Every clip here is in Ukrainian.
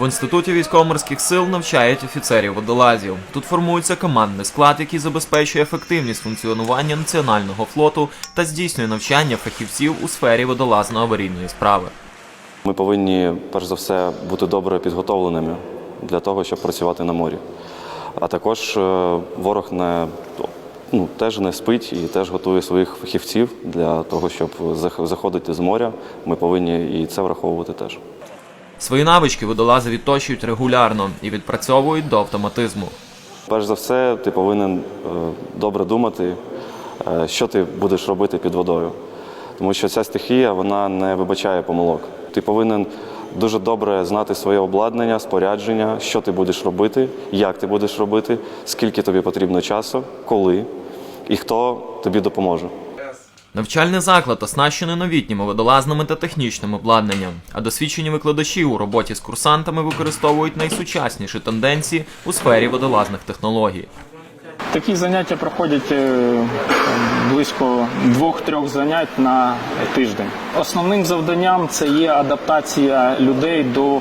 В інституті військово-морських сил навчають офіцерів водолазів. Тут формується командний склад, який забезпечує ефективність функціонування національного флоту та здійснює навчання фахівців у сфері водолазно-аварійної справи. Ми повинні, перш за все, бути добре підготовленими для того, щоб працювати на морі. А також е, ворог не, ну, теж не спить і теж готує своїх фахівців для того, щоб зах- заходити з моря. Ми повинні і це враховувати теж. Свої навички водолази відточують регулярно і відпрацьовують до автоматизму. Перш за все, ти повинен е, добре думати, е, що ти будеш робити під водою. Тому що ця стихія вона не вибачає помилок. Ти повинен дуже добре знати своє обладнання, спорядження, що ти будеш робити, як ти будеш робити, скільки тобі потрібно часу, коли і хто тобі допоможе. Навчальний заклад оснащений новітніми водолазними та технічним обладнанням, а досвідчені викладачі у роботі з курсантами використовують найсучасніші тенденції у сфері водолазних технологій. Такі заняття проходять е, близько двох-трьох занять на тиждень. Основним завданням це є адаптація людей до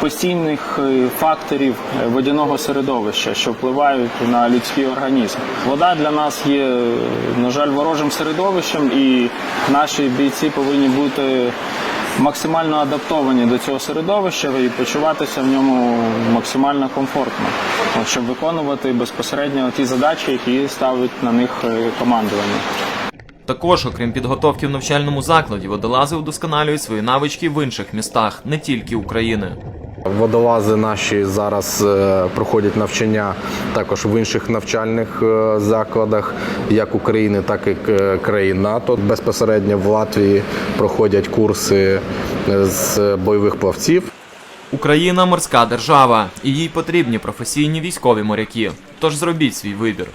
постійних е, факторів е, водяного середовища, що впливають на людський організм. Вода для нас є, е, на жаль, ворожим середовищем, і наші бійці повинні бути максимально адаптовані до цього середовища і почуватися в ньому максимально комфортно, от, щоб виконувати безпосередньо ті задачі, які ставить на них е, командування. Також, окрім підготовки в навчальному закладі, водолази удосконалюють свої навички в інших містах, не тільки України. Водолази наші зараз е, проходять навчання також в інших навчальних е, закладах, як України, так і е, країн НАТО. Безпосередньо в Латвії проходять курси з бойових плавців. Україна морська держава, і їй потрібні професійні військові моряки. Тож зробіть свій вибір.